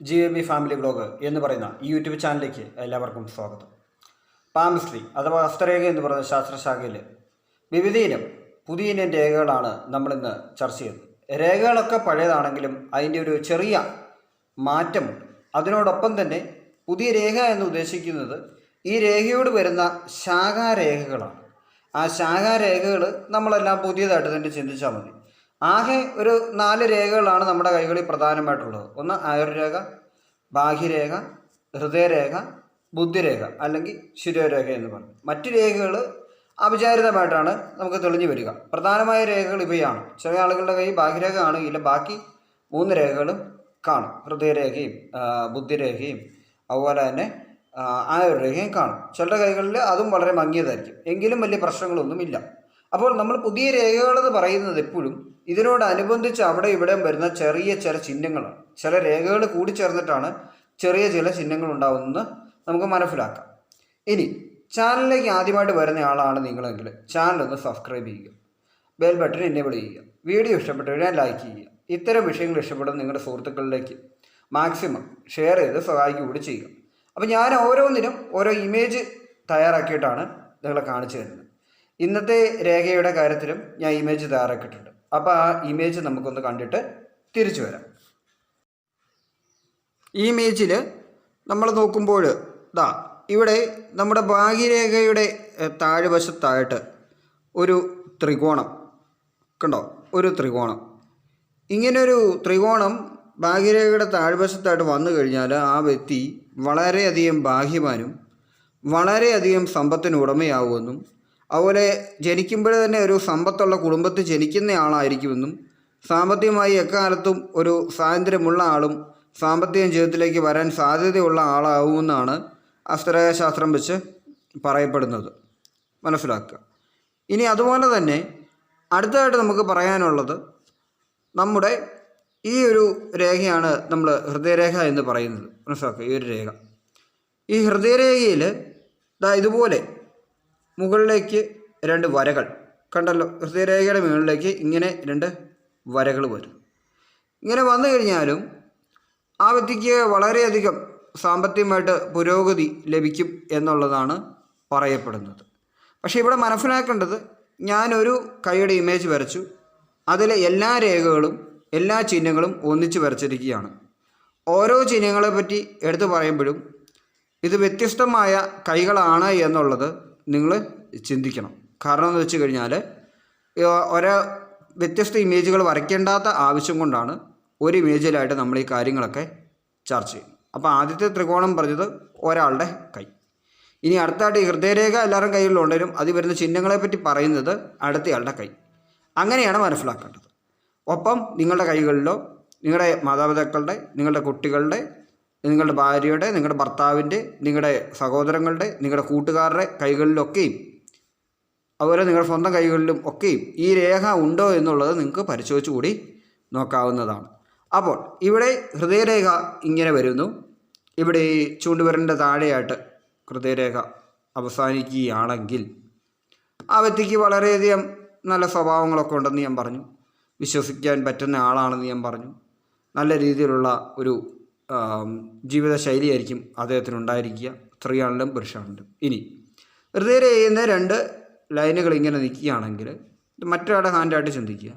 G A B family blog എന്ന് പറയുന്ന ഈ യൂട്യൂബ് ചാനലിലേക്ക് എല്ലാവർക്കും സ്വാഗതം. പാമിസ്ട്രി അഥവാ ഹസ്തരേഖ എന്ന് പറയുന്ന ശാസ്ത്രശാഖയിൽ വിവിധയിനം പുതിയ ഇനം രേഖകളാണ് നമ്മളിന്ന് ചർച്ച ചെയ്യുന്നത്. രേഖകളൊക്കെ പഴയതാണെങ്കിലും അതിന്റെ ഒരു ചെറിയ മാറ്റമുണ്ട് അതിനോടൊപ്പം തന്നെ പുതിയ രേഖ എന്ന് ഉദ്ദേശിക്കുന്നത് ഈ രേഖയോട് വരുന്ന ശാഖാരേഖകളാണ്. ആ ശാഖാരേഖകൾ നമ്മളെല്ലാം പുതിയതായിട്ട് തന്നെ ചിന്തിച്ചാൽ മതി. ആകെ ഒരു നാല് രേഖകളാണ് നമ്മുടെ കൈകളിൽ പ്രധാനമായിട്ടുള്ളത്. ഒന്ന് ആയുർരേഖ ബാഹ്യരേഖ ഹൃദയരേഖ ബുദ്ധിരേഖ അല്ലെങ്കിൽ ശിരോരേഖ എന്ന് പറയും മറ്റു രേഖകൾ അവിചാരിതമായിട്ടാണ് നമുക്ക് തെളിഞ്ഞു വരിക. പ്രധാനമായ രേഖകൾ ഇവയാണ്. ചില ആളുകളുടെ കൈ ബാഹ്യരേഖ കാണുകയില്ല. ബാക്കി മൂന്ന് രേഖകളും കാണും. ഹൃദയരേഖയും ബുദ്ധിരേഖയും അതുപോലെ തന്നെ ആയുർരേഖയും കാണും. ചിലരുടെ കൈകളിൽ അതും വളരെ മങ്ങിയതായിരിക്കും. എങ്കിലും വലിയ പ്രശ്നങ്ങളൊന്നുമില്ല. അപ്പോൾ നമ്മൾ പുതിയ രേഖകളെന്ന് പറയുന്നത് എപ്പോഴും ഇതിനോടനുബന്ധിച്ച് അവിടെ ഇവിടെ വരുന്ന ചെറിയ ചില ചിഹ്നങ്ങളാണ്. ചില രേഖകൾ കൂടി ചേർന്നിട്ടാണ് ചെറിയ ചില ചിഹ്നങ്ങൾ ഉണ്ടാവുന്നത് നമുക്ക് മനസ്സിലാക്കാം. ഇനി ചാനലിലേക്ക് ആദ്യമായിട്ട് വരുന്ന ആളാണ് നിങ്ങളെങ്കിൽ ചാനൽ ഒന്ന് സബ്സ്ക്രൈബ് ചെയ്യുക. ബെൽ ബട്ടൺ എനേബിൾ ചെയ്യുക. വീഡിയോ ഇഷ്ടപ്പെട്ടു കഴിഞ്ഞാൽ ലൈക്ക് ചെയ്യുക. ഇത്തരം വിഷയങ്ങൾ ഇഷ്ടപ്പെടുന്ന നിങ്ങളുടെ സുഹൃത്തുക്കളിലേക്ക് മാക്സിമം ഷെയർ ചെയ്ത് സഹായിക്കുക ചെയ്യുക. അപ്പോൾ ഞാൻ ഓരോന്നിനും ഓരോ ഇമേജ് തയ്യാറാക്കിയിട്ടാണ് നിങ്ങളെ കാണിച്ചു തരുന്നത്. ഇന്നത്തെ രേഖയുടെ കാര്യത്തിലും ഞാൻ ഇമേജ് തയ്യാറാക്കിയിട്ടുണ്ട്. അപ്പോൾ ആ ഇമേജ് നമുക്കൊന്ന് കണ്ടിട്ട് തിരിച്ചു വരാം. ഈ ഇമേജിൽ നമ്മൾ നോക്കുമ്പോൾ ദാ ഇവിടെ നമ്മുടെ ഭാഗ്യരേഖയുടെ താഴ്വശത്തായിട്ട് ഒരു ത്രികോണം. കണ്ടോ? ഒരു ത്രികോണം. ഇങ്ങനൊരു ത്രികോണം ഭാഗ്യരേഖയുടെ താഴ്വശത്തായിട്ട് വന്നു കഴിഞ്ഞാൽ ആ വ്യക്തി വളരെയധികം ഭാഗ്യവാനും വളരെയധികം സമ്പത്തിന് ഉടമയാവുമെന്നും അതുപോലെ ജനിക്കുമ്പോൾ തന്നെ ഒരു സമ്പത്തുള്ള കുടുംബത്തിൽ ജനിക്കുന്ന ആളായിരിക്കുമെന്നും സാമ്പത്തികമായി എക്കാലത്തും ഒരു സ്വാതന്ത്ര്യമുള്ള ആളും സാമ്പത്തിക ജീവിതത്തിലേക്ക് വരാൻ സാധ്യതയുള്ള ആളാവുമെന്നാണ് അസ്ത്രശാസ്ത്രം വെച്ച് പറയപ്പെടുന്നത്. മനസ്സിലാക്കുക. ഇനി അതുപോലെ തന്നെ അടുത്തതായിട്ട് നമുക്ക് പറയാനുള്ളത് നമ്മുടെ ഈ ഒരു രേഖയാണ് നമ്മൾ ഹൃദയരേഖ എന്ന് പറയുന്നത്. മനസ്സിലാക്കുക. ഈ ഒരു രേഖ. ഈ ഹൃദയരേഖയിൽ ഇതുപോലെ മുകളിലേക്ക് രണ്ട് വരകൾ. കണ്ടല്ലോ? ഹൃദയരേഖയുടെ മുകളിലേക്ക് ഇങ്ങനെ രണ്ട് വരകൾ വരും. ഇങ്ങനെ വന്നു കഴിഞ്ഞാലും ആ വ്യക്തിക്ക് വളരെയധികം സാമ്പത്തികമായിട്ട് പുരോഗതി ലഭിക്കും എന്നുള്ളതാണ് പറയപ്പെടുന്നത്. പക്ഷേ ഇവിടെ മനസ്സിലാക്കേണ്ടത് ഞാനൊരു കൈയുടെ ഇമേജ് വരച്ചു. അതിലെ എല്ലാ രേഖകളും എല്ലാ ചിഹ്നങ്ങളും ഒന്നിച്ച് വരച്ചിരിക്കുകയാണ്. ഓരോ ചിഹ്നങ്ങളെ പറ്റി എടുത്തു പറയുമ്പോഴും ഇത് വ്യത്യസ്തമായ കൈകളാണ് എന്നുള്ളത് നിങ്ങൾ ചിന്തിക്കണം. കാരണം എന്ന് വെച്ച് കഴിഞ്ഞാൽ ഒരേ വ്യത്യസ്ത ഇമേജുകൾ വരയ്ക്കേണ്ടാത്ത ആവശ്യം കൊണ്ടാണ് ഒരു ഇമേജിലായിട്ട് നമ്മൾ ഈ കാര്യങ്ങളൊക്കെ ചർച്ച ചെയ്യും അപ്പോൾ ആദ്യത്തെ ത്രികോണം പറഞ്ഞത് ഒരാളുടെ കൈ. ഇനി അടുത്തായിട്ട് ഈ ഹൃദയരേഖ എല്ലാവരും കയ്യിലുണ്ടെങ്കിലും അതിൽ വരുന്ന ചിഹ്നങ്ങളെപ്പറ്റി പറയുന്നത് അടുത്തയാളുടെ കൈ. അങ്ങനെയാണ് മനസ്സിലാക്കേണ്ടത്. ഒപ്പം നിങ്ങളുടെ കൈകളിലോ നിങ്ങളുടെ മാതാപിതാക്കളുടെ നിങ്ങളുടെ കുട്ടികളുടെ നിങ്ങളുടെ ഭാര്യയുടെ നിങ്ങളുടെ ഭർത്താവിന്റെ നിങ്ങളുടെ സഹോദരങ്ങളുടെ നിങ്ങളുടെ കൂട്ടുകാരുടെ കൈകളിലൊക്കെയും അതുപോലെ നിങ്ങളുടെ സ്വന്തം കൈകളിലും ഒക്കെയും ഈ രേഖ ഉണ്ടോ എന്നുള്ളത് നിങ്ങൾക്ക് പരിശോധിച്ചുകൂടി നോക്കാവുന്നതാണ്. അപ്പോൾ ഇവിടെ ഹൃദയരേഖ ഇങ്ങനെ വരുന്നു. ഇവിടെ ഈ ചൂണ്ടുവിരലിന്റെ താഴെയായിട്ട് ഹൃദയരേഖ അവസാനിക്കുകയാണെങ്കിൽ ആ വ്യക്തിക്ക് വളരെയധികം നല്ല സ്വഭാവങ്ങളൊക്കെ ഉണ്ടെന്ന് ഞാൻ പറഞ്ഞു. വിശ്വസിക്കാൻ പറ്റുന്ന ആളാണെന്ന് ഞാൻ പറഞ്ഞു. നല്ല രീതിയിലുള്ള ഒരു ജീവിതശൈലിയായിരിക്കും അദ്ദേഹത്തിന് ഉണ്ടായിരിക്കുക സ്ത്രീയാണെങ്കിലും പുരുഷാണെങ്കിലും ഇനി ചെയ്യുന്ന രണ്ട് ലൈനുകൾ ഇങ്ങനെ നിൽക്കുകയാണെങ്കിൽ മറ്റൊരാളുടെ ഹാൻഡായിട്ട് ചിന്തിക്കുക.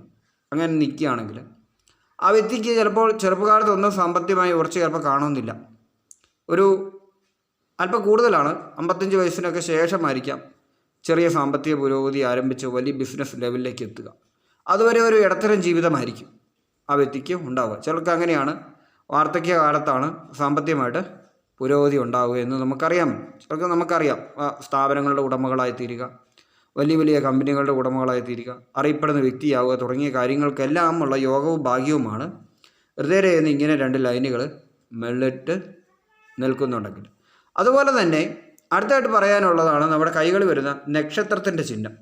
അങ്ങനെ നിൽക്കുകയാണെങ്കിൽ ആ വ്യക്തിക്ക് ചിലപ്പോൾ ചെറുപ്പകാലത്തൊന്നും സാമ്പത്തികമായി ഉറച്ച് ചിലപ്പോൾ കാണുന്നില്ല. ഒരു അല്പം കൂടുതലാണ് അമ്പത്തഞ്ച് വയസ്സിനൊക്കെ ശേഷമായിരിക്കാം ചെറിയ സാമ്പത്തിക പുരോഗതി ആരംഭിച്ച് വലിയ ബിസിനസ് ലെവലിലേക്ക് എത്തുക. അതുവരെ ഒരു ഇടത്തരം ജീവിതമായിരിക്കും ആ വ്യക്തിക്ക് ഉണ്ടാവുക. ചിലർക്ക് അങ്ങനെയാണ് വാർദ്ധക്യ കാലത്താണ് സാമ്പത്തികമായിട്ട് പുരോഗതി ഉണ്ടാവുക എന്ന് നമുക്കറിയാം. ചിലർക്ക് നമുക്കറിയാം. സ്ഥാപനങ്ങളുടെ ഉടമകളായി തീരുക വലിയ വലിയ കമ്പനികളുടെ ഉടമകളായി തീരുക അറിയപ്പെടുന്ന വ്യക്തിയാവുക തുടങ്ങിയ കാര്യങ്ങൾക്കെല്ലാം ഉള്ള യോഗവും ഭാഗ്യവുമാണ് ഹൃദയരേന്ന് ഇങ്ങനെ രണ്ട് ലൈനുകൾ മെള്ളിട്ട് നിൽക്കുന്നുണ്ടെങ്കിൽ. അതുപോലെ തന്നെ അടുത്തായിട്ട് പറയാനുള്ളതാണ് നമ്മുടെ കൈകൾ വരുന്ന നക്ഷത്രത്തിന്റെ ചിഹ്നം.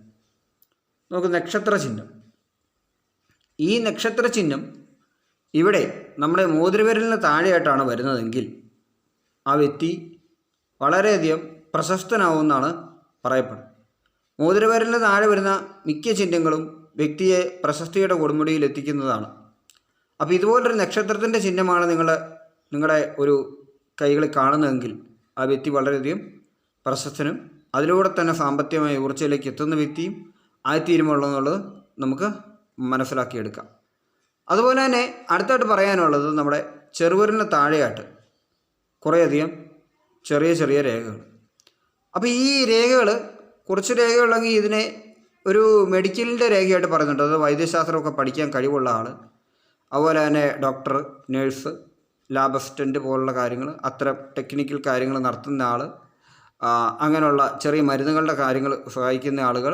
നമുക്ക് നക്ഷത്ര ചിഹ്നം ഈ നക്ഷത്ര ചിഹ്നം ഇവിടെ നമ്മുടെ മോതിരവിരലിന് താഴെയായിട്ടാണ് വരുന്നതെങ്കിൽ ആ വ്യക്തി വളരെയധികം പ്രശസ്തനാവുമെന്നാണ് പറയപ്പെടുന്നത്. മോതിരവിരലിന് താഴെ വരുന്ന മിക്ക ചിഹ്നങ്ങളും വ്യക്തിയെ പ്രശസ്തിയുടെ കൊടുമുടിയിൽ എത്തിക്കുന്നതാണ്. അപ്പോൾ ഇതുപോലൊരു നക്ഷത്രത്തിന്റെ ചിഹ്നമാണ് നിങ്ങൾ നിങ്ങളുടെ ഒരു കൈകളിൽ കാണുന്നതെങ്കിൽ ആ വ്യക്തി വളരെയധികം പ്രശസ്തനും അതിലൂടെ തന്നെ സാമ്പത്തികമായ ഉയർച്ചയിലേക്ക് എത്തുന്ന വ്യക്തിയും ആയിത്തീരുമുള്ളതെന്നുള്ളത് നമുക്ക് മനസ്സിലാക്കിയെടുക്കാം. അതുപോലെ തന്നെ അടുത്തായിട്ട് പറയാനുള്ളത് നമ്മുടെ ചെറുവിരലിന് താഴെയായിട്ട് കുറേയധികം ചെറിയ ചെറിയ രേഖകൾ. അപ്പോൾ ഈ രേഖകൾ കുറച്ച് രേഖകളുണ്ടെങ്കിൽ ഇതിനെ ഒരു മെഡിക്കലിന്റെ രേഖയായിട്ട് പറയുന്നുണ്ട്. അത് വൈദ്യശാസ്ത്രമൊക്കെ പഠിക്കാൻ കഴിവുള്ള ആൾ അതുപോലെ തന്നെ ഡോക്ടർ നേഴ്സ് ലാബ് അസിസ്റ്റന്റ് പോലുള്ള കാര്യങ്ങൾ അത്ര ടെക്നിക്കൽ കാര്യങ്ങൾ നടത്തുന്ന ആൾ അങ്ങനെയുള്ള ചെറിയ മരുന്നുകളുടെ കാര്യങ്ങൾ സഹായിക്കുന്ന ആളുകൾ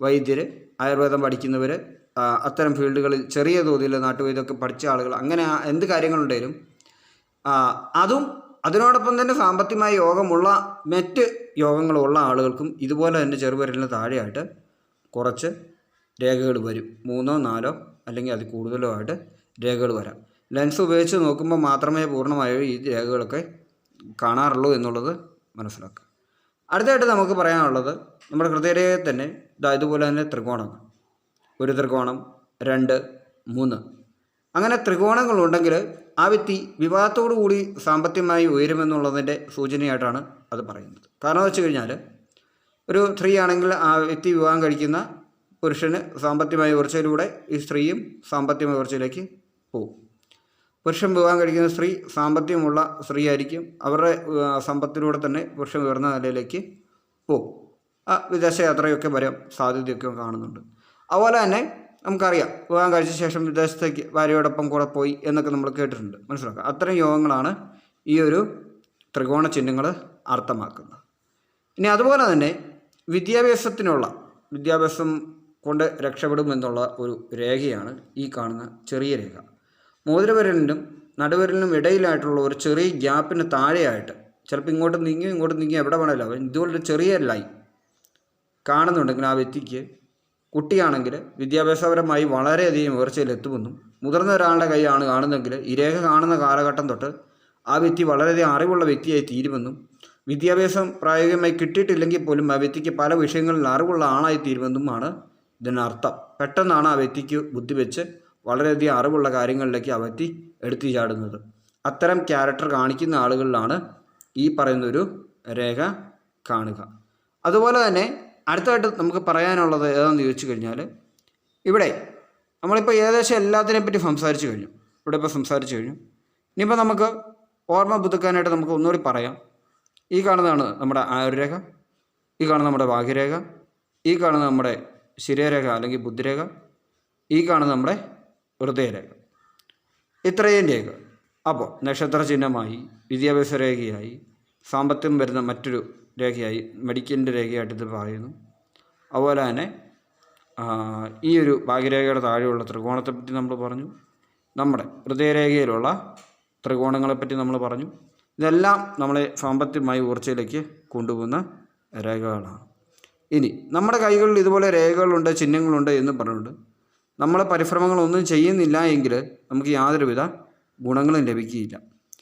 വൈദ്യർ ആയുർവേദം പഠിക്കുന്നവർ അത്തരം ഫീൽഡുകളിൽ ചെറിയ തോതിൽ നാട്ടുവൈദ്യമൊക്കെ പഠിച്ച ആളുകൾ അങ്ങനെ എന്ത് കാര്യങ്ങളുണ്ടെങ്കിലും അതും അതിനോടൊപ്പം തന്നെ സാമ്പത്തികമായ യോഗമുള്ള മറ്റ് യോഗങ്ങളുള്ള ആളുകൾക്കും ഇതുപോലെ തന്നെ ചെറുപരലിന് താഴെയായിട്ട് കുറച്ച് രേഖകൾ വരും. മൂന്നോ നാലോ അല്ലെങ്കിൽ അതിൽ കൂടുതലോ ആയിട്ട് രേഖകൾ വരാം. ലെൻസ് ഉപയോഗിച്ച് നോക്കുമ്പോൾ മാത്രമേ പൂർണമായും ഈ രേഖകളൊക്കെ കാണാറുള്ളൂ എന്നുള്ളത് മനസ്സിലാക്കുക. അടുത്തായിട്ട് നമുക്ക് പറയാനുള്ളത് നമ്മുടെ ഹൃദയരേഖയിൽ തന്നെ ഇതാ ഇതുപോലെ തന്നെ ത്രികോണങ്ങൾ. ഒരു ത്രികോണം രണ്ട് മൂന്ന്. അങ്ങനെ ത്രികോണങ്ങളുണ്ടെങ്കിൽ ആ വ്യക്തി വിവാഹത്തോടു കൂടി സാമ്പത്തികമായി ഉയരുമെന്നുള്ളതിന്റെ സൂചനയായിട്ടാണ് അത് പറയുന്നത്. കാരണം വെച്ച് കഴിഞ്ഞാൽ ഒരു സ്ത്രീ ആണെങ്കിൽ ആ വ്യക്തി വിവാഹം കഴിക്കുന്ന പുരുഷന് സാമ്പത്തികമായ ഉയർച്ചയിലൂടെ ഈ സ്ത്രീയും സാമ്പത്തികമായ ഉയർച്ചയിലേക്ക് പോകും. പുരുഷൻ വിവാഹം കഴിക്കുന്ന സ്ത്രീ സാമ്പത്തികമുള്ള സ്ത്രീ ആയിരിക്കും അവരുടെ സമ്പത്തിലൂടെ തന്നെ പുരുഷൻ ഉയർന്ന നിലയിലേക്ക് പോകും. ആ വിദേശയാത്രയൊക്കെ വരാൻ സാധ്യതയൊക്കെ കാണുന്നുണ്ട്. അതുപോലെ തന്നെ നമുക്കറിയാം വിവാഹം കഴിച്ച ശേഷം വിദേശത്തേക്ക് ഭാര്യയോടൊപ്പം കൂടെ പോയി എന്നൊക്കെ നമ്മൾ കേട്ടിട്ടുണ്ട്. മനസ്സിലാക്കുക അത്തരം യോഗങ്ങളാണ് ഈ ഒരു ത്രികോണ ചിഹ്നങ്ങൾ അർത്ഥമാക്കുന്നത്. ഇനി അതുപോലെ തന്നെ വിദ്യാഭ്യാസത്തിനുള്ള വിദ്യാഭ്യാസം കൊണ്ട് രക്ഷപ്പെടുമെന്നുള്ള ഒരു രേഖയാണ് ഈ കാണുന്ന ചെറിയ രേഖ. മോതിരവിരലിനും നടുവിരലിനും ഇടയിലായിട്ടുള്ള ഒരു ചെറിയ ഗ്യാപ്പിന് താഴെയായിട്ട് ചിലപ്പോൾ ഇങ്ങോട്ട് നീങ്ങി ഇങ്ങോട്ട് നീങ്ങി എവിടെ വേണമല്ലോ ഇതുപോലൊരു ചെറിയ ലൈൻ കാണുന്നുണ്ടെങ്കിൽ ആ വ്യക്തിക്ക് കുട്ടിയാണെങ്കിൽ വിദ്യാഭ്യാസപരമായി വളരെയധികം ഉയർച്ചയിലെത്തുമെന്നും മുതിർന്ന ഒരാളുടെ കൈയാണ് കാണുന്നതെങ്കിൽ ഈ രേഖ കാണുന്ന കാലഘട്ടം തൊട്ട് ആ വ്യക്തി വളരെയധികം അറിവുള്ള വ്യക്തിയായി തീരുമെന്നും വിദ്യാഭ്യാസം പ്രായോഗികമായി കിട്ടിയിട്ടില്ലെങ്കിൽ പോലും ആ വ്യക്തിക്ക് പല വിഷയങ്ങളിൽ അറിവുള്ള ആളായി തീരുമെന്നുമാണ് ഇതിനർത്ഥം പെട്ടെന്നാണ് ആ വ്യക്തിക്ക് ബുദ്ധി വെച്ച് വളരെയധികം അറിവുള്ള കാര്യങ്ങളിലേക്ക് ആ വ്യക്തി എടുത്തു ചാടുന്നത്. അത്തരം ക്യാരക്ടർ കാണിക്കുന്ന ആളുകളിലാണ് ഈ പറയുന്നൊരു രേഖ കാണുക. അതുപോലെ തന്നെ അടുത്തതായിട്ട് നമുക്ക് പറയാനുള്ളത് ഏതാണെന്ന് ചോദിച്ചു കഴിഞ്ഞാൽ ഇവിടെ നമ്മളിപ്പോൾ ഏകദേശം എല്ലാത്തിനെ പറ്റി സംസാരിച്ചു കഴിഞ്ഞു. ഇവിടെ ഇപ്പോൾ സംസാരിച്ചു കഴിഞ്ഞു. ഇനിയിപ്പോൾ നമുക്ക് ഓർമ്മ പുതുക്കാനായിട്ട് നമുക്ക് ഒന്നുകൂടി പറയാം. ഈ കാണുന്നതാണ് നമ്മുടെ ആയുർരേഖ ഈ കാണുന്ന നമ്മുടെ ഭാഗ്യരേഖ ഈ കാണുന്ന നമ്മുടെ ശിരരേഖ അല്ലെങ്കിൽ ബുദ്ധിരേഖ ഈ കാണുന്ന നമ്മുടെ ഹൃദയരേഖ. ഇത്രയും രേഖ അപ്പോൾ നക്ഷത്ര ചിഹ്നമായി വിദ്യാഭ്യാസ രേഖയായി സാമ്പത്തികം വരുന്ന മറ്റൊരു രേഖയായി മെഡിക്കലിന്റെ രേഖയായിട്ട് ഇത് പറയുന്നു. അതുപോലെ തന്നെ ഈ ഒരു ഭാഗ്യരേഖയുടെ താഴെയുള്ള ത്രികോണത്തെ പറ്റി നമ്മൾ പറഞ്ഞു. നമ്മുടെ ഹൃദയരേഖയിലുള്ള ത്രികോണങ്ങളെപ്പറ്റി നമ്മൾ പറഞ്ഞു. ഇതെല്ലാം നമ്മളെ സാമ്പത്തികമായി ഉയർച്ചയിലേക്ക് കൊണ്ടുപോകുന്ന രേഖകളാണ്. ഇനി നമ്മുടെ കൈകളിൽ ഇതുപോലെ രേഖകളുണ്ട് ചിഹ്നങ്ങളുണ്ട് എന്ന് പറഞ്ഞുകൊണ്ട് നമ്മളെ പരിശ്രമങ്ങളൊന്നും ചെയ്യുന്നില്ല എങ്കിൽ നമുക്ക് യാതൊരുവിധ ഗുണങ്ങളും ലഭിക്കുകയില്ല.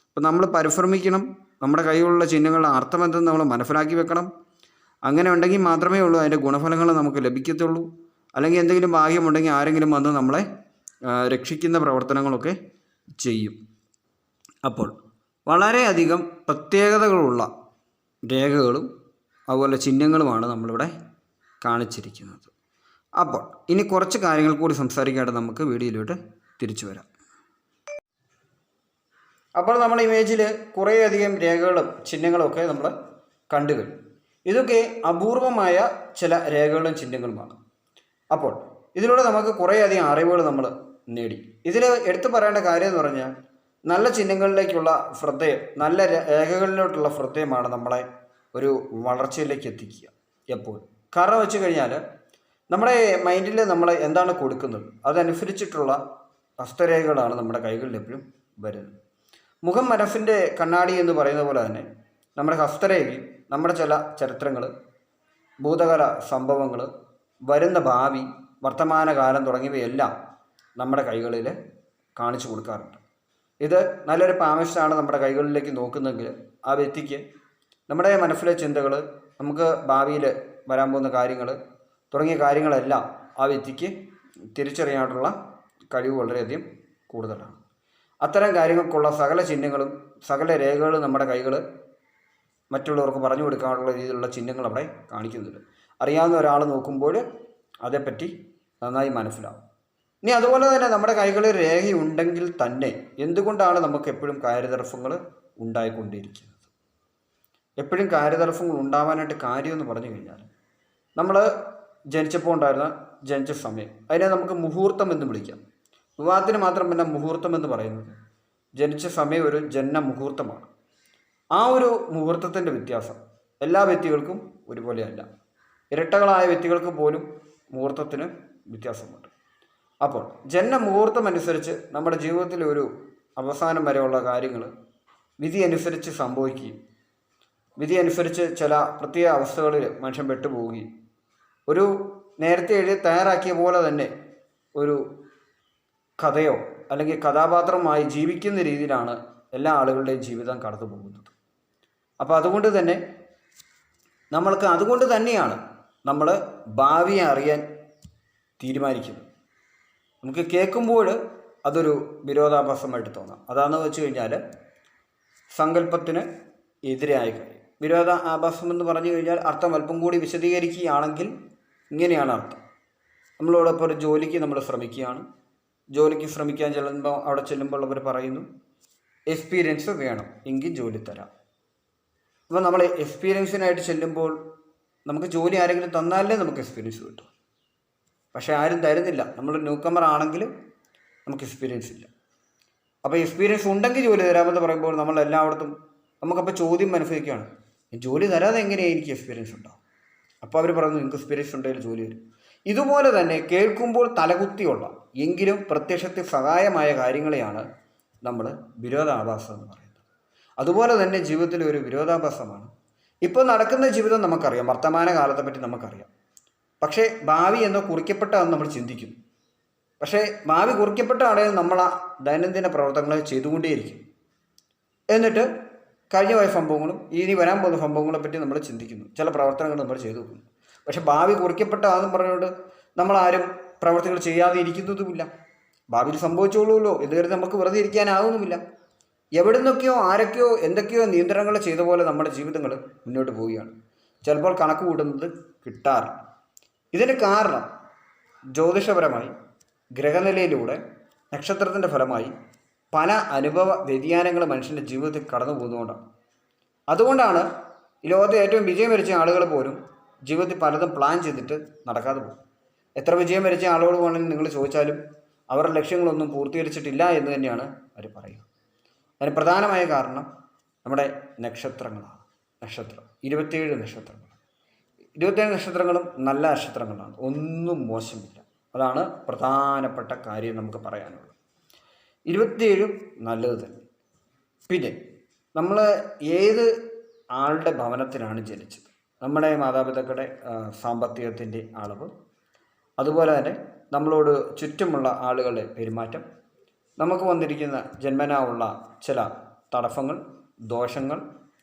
അപ്പോൾ നമ്മൾ പരിശ്രമിക്കണം നമ്മുടെ കയ്യിലുള്ള ചിഹ്നങ്ങളുടെ അർത്ഥം എന്തെന്ന് നമ്മൾ മനസ്സിലാക്കി വെക്കണം. അങ്ങനെ ഉണ്ടെങ്കിൽ മാത്രമേ ഉള്ളൂ അതിന്റെ ഗുണഫലങ്ങൾ നമുക്ക് ലഭിക്കത്തുള്ളൂ. അല്ലെങ്കിൽ എന്തെങ്കിലും ഭാഗ്യമുണ്ടെങ്കിൽ ആരെങ്കിലും വന്ന് നമ്മളെ രക്ഷിക്കുന്ന പ്രവർത്തനങ്ങളൊക്കെ ചെയ്യും. അപ്പോൾ വളരെയധികം പ്രത്യേകതകളുള്ള രേഖകളും അതുപോലെ ചിഹ്നങ്ങളുമാണ് നമ്മളിവിടെ കാണിച്ചിരിക്കുന്നത്. അപ്പോൾ ഇനി കുറച്ച് കാര്യങ്ങൾ കൂടി സംസാരിക്കാനായിട്ട് നമുക്ക് വീഡിയോയിലോട്ട് തിരിച്ചു വരാം. അപ്പോൾ നമ്മുടെ ഇമേജിൽ കുറേയധികം രേഖകളും ചിഹ്നങ്ങളും ഒക്കെ നമ്മൾ കണ്ടു കഴിഞ്ഞു. ഇതൊക്കെ അപൂർവമായ ചില രേഖകളും ചിഹ്നങ്ങളുമാണ്. അപ്പോൾ ഇതിലൂടെ നമുക്ക് കുറേയധികം അറിവുകൾ നമ്മൾ നേടി. ഇതിൽ എടുത്തു പറയേണ്ട കാര്യം എന്ന് പറഞ്ഞാൽ നല്ല ചിഹ്നങ്ങളിലേക്കുള്ള ശ്രദ്ധയും നല്ല രേഖകളിലോട്ടുള്ള ശ്രദ്ധയുമാണ് നമ്മളെ ഒരു വളർച്ചയിലേക്ക് എത്തിക്കുക എപ്പോൾ. കാരണം വെച്ച് കഴിഞ്ഞാൽ നമ്മുടെ മൈൻഡിൽ നമ്മൾ എന്താണ് കൊടുക്കുന്നത്? അതനുസരിച്ചിട്ടുള്ള ഹസ്തരേഖകളാണ് നമ്മുടെ കൈകളിൽ എപ്പോഴും വരുന്നത്. മുഖം മനസ്സിന്റെ കണ്ണാടി എന്ന് പറയുന്ന പോലെ തന്നെ നമ്മുടെ ഹസ്തരേഖയിൽ നമ്മുടെ ചില ചരിത്രങ്ങൾ ഭൂതകാല സംഭവങ്ങൾ വരുന്ന ഭാവി വർത്തമാനകാലം തുടങ്ങിയവയെല്ലാം നമ്മുടെ കൈകളിൽ കാണിച്ചു കൊടുക്കാറുണ്ട്. ഇത് നല്ലൊരു പാമേഷനാണ് നമ്മുടെ കൈകളിലേക്ക് നോക്കുന്നതെങ്കിൽ ആ വ്യക്തിക്ക് നമ്മുടെ മനസ്സിലെ ചിന്തകൾ നമുക്ക് ഭാവിയിൽ വരാൻ പോകുന്ന കാര്യങ്ങൾ തുടങ്ങിയ കാര്യങ്ങളെല്ലാം ആ വ്യക്തിക്ക് തിരിച്ചറിയാനുള്ള കഴിവ് വളരെയധികം കൂടുതലാണ്. അത്തരം കാര്യങ്ങൾക്കുള്ള സകല ചിഹ്നങ്ങളും സകല രേഖകളും നമ്മുടെ കൈകൾ മറ്റുള്ളവർക്ക് പറഞ്ഞു കൊടുക്കാനുള്ള രീതിയിലുള്ള ചിഹ്നങ്ങൾ അവിടെ കാണിക്കുന്നുണ്ട്. അറിയാവുന്ന ഒരാൾ നോക്കുമ്പോൾ അതേപ്പറ്റി നന്നായി മനസ്സിലാവും. ഇനി അതുപോലെ തന്നെ നമ്മുടെ കൈകളിൽ രേഖയുണ്ടെങ്കിൽ തന്നെ എന്തുകൊണ്ടാണ് നമുക്ക് എപ്പോഴും കാര്യതടസ്സങ്ങൾ ഉണ്ടായിക്കൊണ്ടിരിക്കുന്നത്? എപ്പോഴും കാര്യതടസ്സങ്ങൾ ഉണ്ടാവാനായിട്ട് കാര്യമെന്ന് പറഞ്ഞു കഴിഞ്ഞാൽ നമ്മൾ ജനിച്ചപ്പോൾ ഉണ്ടായിരുന്ന ജനിച്ച സമയം അതിനെ നമുക്ക് മുഹൂർത്തം എന്ന് വിളിക്കാം. വിവാഹത്തിന് മാത്രം പിന്നെ മുഹൂർത്തം എന്ന് പറയുന്നത്. ജനിച്ച സമയം ഒരു ജന്മ മുഹൂർത്തമാണ്. ആ ഒരു മുഹൂർത്തത്തിന്റെ വ്യത്യാസം എല്ലാ വ്യക്തികൾക്കും ഒരുപോലെയല്ല. ഇരട്ടകളായ വ്യക്തികൾക്ക് പോലും മുഹൂർത്തത്തിന് വ്യത്യാസമുണ്ട്. അപ്പോൾ ജന്മ മുഹൂർത്തം അനുസരിച്ച് നമ്മുടെ ജീവിതത്തിലെ ഒരു അവസാനം വരെയുള്ള കാര്യങ്ങൾ വിധി അനുസരിച്ച് സംഭവിക്കുകയും വിധി അനുസരിച്ച് ചില പ്രത്യേക അവസ്ഥകളിൽ മനുഷ്യൻ പെട്ടുപോവുകയും ഒരു നേരത്തെ എഴുതി തയ്യാറാക്കിയ പോലെ തന്നെ ഒരു കഥയോ അല്ലെങ്കിൽ കഥാപാത്രമായി ജീവിക്കുന്ന രീതിയിലാണ് എല്ലാ ആളുകളുടെയും ജീവിതം കടന്നു പോകുന്നത്. അപ്പോൾ അതുകൊണ്ട് തന്നെ നമ്മൾക്ക് അതുകൊണ്ട് തന്നെയാണ് നമ്മൾ ഭാവിയെ അറിയാൻ തീരുമാനിക്കുന്നത്. നമുക്ക് കേൾക്കുമ്പോൾ അതൊരു വിരോധാഭാസമായിട്ട് തോന്നാം. അതാണെന്ന് വെച്ച് കഴിഞ്ഞാൽ സങ്കല്പത്തിന് എതിരായ കാര്യം. വിരോധ ആഭാസം എന്ന് പറഞ്ഞു കഴിഞ്ഞാൽ അർത്ഥം അല്പം കൂടി വിശദീകരിക്കുകയാണെങ്കിൽ ഇങ്ങനെയാണ് അർത്ഥം. നമ്മളോടൊപ്പം ഒരു ജോലിക്ക് നമ്മൾ ശ്രമിക്കുകയാണ്. ജോലിക്ക് ശ്രമിക്കാൻ ചെല്ലുമ്പോൾ അവിടെ ചെല്ലുമ്പോൾ അവർ പറയുന്നു എക്സ്പീരിയൻസ് വേണം എങ്കിൽ ജോലി തരാം. അപ്പോൾ നമ്മൾ എക്സ്പീരിയൻസിനായിട്ട് ചെല്ലുമ്പോൾ നമുക്ക് ജോലി ആരെങ്കിലും തന്നാലേ നമുക്ക് എക്സ്പീരിയൻസ് കിട്ടും. പക്ഷേ ആരും തരുന്നില്ല. നമ്മൾ ന്യൂ കമർ ആണെങ്കിൽ നമുക്ക് എക്സ്പീരിയൻസ് ഇല്ല. അപ്പോൾ എക്സ്പീരിയൻസ് ഉണ്ടെങ്കിൽ ജോലി തരാമെന്ന് പറയുമ്പോൾ നമ്മൾ എല്ലായിടത്തും നമുക്കപ്പോൾ ചോദ്യം മനസ്സിലാക്കുകയാണ് ജോലി തരാതെ എങ്ങനെയാണ് എനിക്ക് എക്സ്പീരിയൻസ് ഉണ്ടാവും? അപ്പോൾ അവർ പറയുന്നു നിങ്ങൾക്ക് എക്സ്പീരിയൻസ് ഉണ്ടെങ്കിൽ ജോലി വരും ഇതുപോലെ തന്നെ കേൾക്കുമ്പോൾ തലകുത്തിയുള്ള എങ്കിലും പ്രത്യക്ഷത്തിൽ സഹായമായ കാര്യങ്ങളെയാണ് നമ്മൾ വിരോധാഭാസം എന്ന് പറയുന്നത്. അതുപോലെ തന്നെ ജീവിതത്തിലെ ഒരു വിരോധാഭാസമാണ്. ഇപ്പോൾ നടക്കുന്ന ജീവിതം നമുക്കറിയാം വർത്തമാന കാലത്തെ പറ്റി നമുക്കറിയാം. പക്ഷേ ഭാവി എന്നോ കുറിക്കപ്പെട്ടതെന്ന് നമ്മൾ ചിന്തിക്കും. പക്ഷേ ഭാവി കുറിക്കപ്പെട്ടാണെങ്കിൽ നമ്മൾ ആ ദൈനംദിന പ്രവർത്തനങ്ങൾ ചെയ്തുകൊണ്ടേയിരിക്കും. എന്നിട്ട് കഴിഞ്ഞ പോയ സംഭവങ്ങളും ഇനി വരാൻ പോകുന്ന സംഭവങ്ങളെ പറ്റി നമ്മൾ ചിന്തിക്കുന്നു. ചില പ്രവർത്തനങ്ങൾ നമ്മൾ ചെയ്തു വെക്കുന്നു പക്ഷെ ഭാവി കുറിക്കപ്പെട്ടതാണെന്ന് പറഞ്ഞുകൊണ്ട് നമ്മളാരും പ്രവർത്തികൾ ചെയ്യാതെ ഇരിക്കുന്നതുമില്ല ഭാവിയിൽ സംഭവിച്ചോളൂല്ലോ എന്ന് കരുതി നമുക്ക് വെറുതെ ഇരിക്കാനാവുന്നുമില്ല. എവിടെ നിന്നൊക്കെയോ ആരൊക്കെയോ എന്തൊക്കെയോ നിയന്ത്രണങ്ങൾ ചെയ്ത പോലെ നമ്മുടെ ജീവിതങ്ങൾ മുന്നോട്ട് പോവുകയാണ്. ചിലപ്പോൾ കണക്ക് കൂട്ടുന്നത് കിട്ടാറില്ല. ഇതിന് കാരണം ജ്യോതിഷപരമായി ഗ്രഹനിലയിലൂടെ നക്ഷത്രത്തിന്റെ ഫലമായി പല അനുഭവ വ്യതിയാനങ്ങൾ മനുഷ്യന്റെ ജീവിതത്തിൽ കടന്നു പോകുന്നതുകൊണ്ടാണ് അതുകൊണ്ടാണ് ഈ ലോകത്തെ ഏറ്റവും വിജയം വരിച്ച ആളുകൾ പോലും ജീവിതത്തിൽ പലതും പ്ലാൻ ചെയ്തിട്ട് നടക്കാതെ പോകും. എത്ര വിജയം വരച്ച ആളുകൾ വേണമെങ്കിൽ നിങ്ങൾ ചോദിച്ചാലും അവരുടെ ലക്ഷ്യങ്ങളൊന്നും പൂർത്തീകരിച്ചിട്ടില്ല എന്ന് തന്നെയാണ് അവർ പറയുക. അതിന് പ്രധാനമായ കാരണം നമ്മുടെ നക്ഷത്രങ്ങളാണ്. നക്ഷത്രം ഇരുപത്തിയേഴ് നക്ഷത്രങ്ങൾ. ഇരുപത്തിയേഴ് നക്ഷത്രങ്ങളും നല്ല നക്ഷത്രങ്ങളാണ്. ഒന്നും മോശമില്ല. അതാണ് പ്രധാനപ്പെട്ട കാര്യം നമുക്ക് പറയാനുള്ളത്. ഇരുപത്തിയേഴും നല്ലത് തന്നെ. പിന്നെ നമ്മൾ ഏത് ആളുടെ ഭവനത്തിലാണ് ജനിച്ചത്? നമ്മുടെ മാതാപിതാക്കളുടെ സാമ്പത്തികത്തിന്റെ അളവ്. അതുപോലെ തന്നെ നമ്മളോട് ചുറ്റുമുള്ള ആളുകളുടെ പെരുമാറ്റം. നമുക്ക് വന്നിരിക്കുന്ന ജന്മനാവുള്ള ചില തടസ്സങ്ങൾ ദോഷങ്ങൾ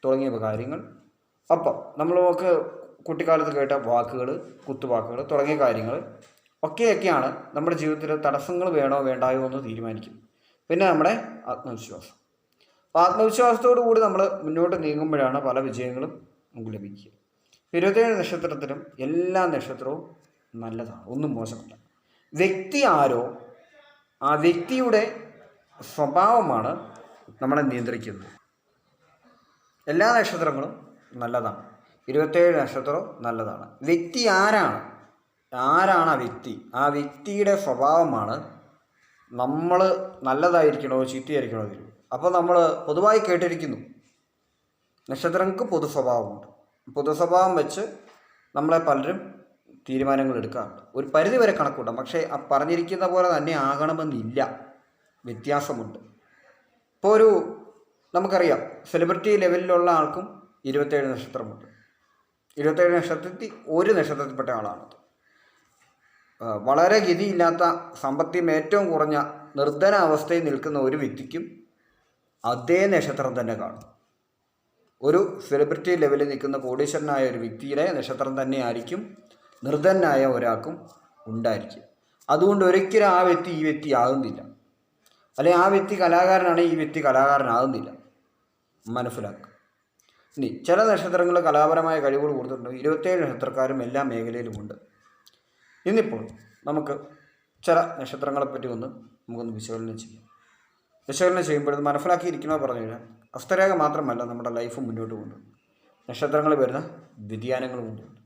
തുടങ്ങിയ കാര്യങ്ങൾ. അപ്പം നമ്മൾക്ക് കുട്ടിക്കാലത്ത് കേട്ട വാക്കുകൾ കുത്തുവാക്കുകൾ തുടങ്ങിയ കാര്യങ്ങൾ ഒക്കെയൊക്കെയാണ് നമ്മുടെ ജീവിതത്തിൽ തടസ്സങ്ങൾ വേണോ വേണ്ടായോ എന്ന് തീരുമാനിക്കും. പിന്നെ നമ്മുടെ ആത്മവിശ്വാസം. അപ്പോൾ ആത്മവിശ്വാസത്തോടു കൂടി നമ്മൾ മുന്നോട്ട് നീങ്ങുമ്പോഴാണ് പല വിജയങ്ങളും നമുക്ക് ലഭിക്കുക. ഇരുപത്തേഴ് നക്ഷത്രത്തിലും എല്ലാ നക്ഷത്രവും നല്ലതാണ്. ഒന്നും മോശമല്ല. വ്യക്തി ആരോ ആ വ്യക്തിയുടെ സ്വഭാവമാണ് നമ്മളെ നിയന്ത്രിക്കുന്നത്. എല്ലാ നക്ഷത്രങ്ങളും നല്ലതാണ്. ഇരുപത്തേഴ് നക്ഷത്രവും നല്ലതാണ്. വ്യക്തി ആരാണ്? ആരാണ് ആ വ്യക്തി? ആ വ്യക്തിയുടെ സ്വഭാവമാണ് നമ്മൾ നല്ലതായിരിക്കണോ ചീത്തയായിരിക്കണോ അപ്പോൾ നമ്മൾ പൊതുവായി കേട്ടിരിക്കുന്നു. നക്ഷത്രങ്ങൾക്ക് പൊതു സ്വഭാവമുണ്ട്. പൊതു സ്വഭാവം വെച്ച് നമ്മളെ പലരും തീരുമാനങ്ങൾ എടുക്കാറുണ്ട്. ഒരു പരിധി വരെ പക്ഷേ ആ പറഞ്ഞിരിക്കുന്ന പോലെ തന്നെ ആകണമെന്നില്ല. വ്യത്യാസമുണ്ട്. ഇപ്പോൾ ഒരു നമുക്കറിയാം സെലിബ്രിറ്റി ലെവലിലുള്ള ആൾക്കും ഇരുപത്തേഴ് നക്ഷത്രമുണ്ട്. ഇരുപത്തേഴ് നക്ഷത്രത്തിൽ ഒരു നക്ഷത്രത്തിൽപ്പെട്ട ആളാണത് വളരെ ഗതിയില്ലാത്ത സമ്പത്തിയും ഏറ്റവും കുറഞ്ഞ നിർദ്ധന അവസ്ഥയിൽ നിൽക്കുന്ന ഒരു വ്യക്തിക്കും അതേ നക്ഷത്രം തന്നെ കാണും. ഒരു സെലിബ്രിറ്റി ലെവലിൽ നിൽക്കുന്ന കോടീശ്വരനായ ഒരു വ്യക്തിയുടെ നക്ഷത്രം തന്നെയായിരിക്കും നിർധനായ ഒരാൾക്കും ഉണ്ടായിരിക്കും അതുകൊണ്ട് ഒരിക്കലും ആ വ്യക്തി ഈ വ്യക്തി ആകുന്നില്ല. അല്ലെങ്കിൽ ആ വ്യക്തി കലാകാരനാണെങ്കിൽ ഈ വ്യക്തി കലാകാരനാകുന്നില്ല. മനസ്സിലാക്കുക. ഇനി ചില നക്ഷത്രങ്ങൾ കലാപരമായ കഴിവുകൾ കൊടുത്തിട്ടുണ്ട്. ഇരുപത്തേഴ് നക്ഷത്രക്കാരും എല്ലാ മേഖലയിലുമുണ്ട് ഇന്നിപ്പോൾ നമുക്ക് ചില നക്ഷത്രങ്ങളെപ്പറ്റി ഒന്ന് നമുക്കൊന്ന് വിശകലനം ചെയ്യാം. വിശകലനം ചെയ്യുമ്പോൾ ഇത് മനസ്സിലാക്കിയിരിക്കണമെന്ന് പറഞ്ഞു കഴിഞ്ഞാൽ അസ്തരേഖ മാത്രമല്ല നമ്മുടെ ലൈഫ് മുന്നോട്ട് കൊണ്ടുപോകും നക്ഷത്രങ്ങൾ വരുന്ന വ്യതിയാനങ്ങളും കൊണ്ടുണ്ട്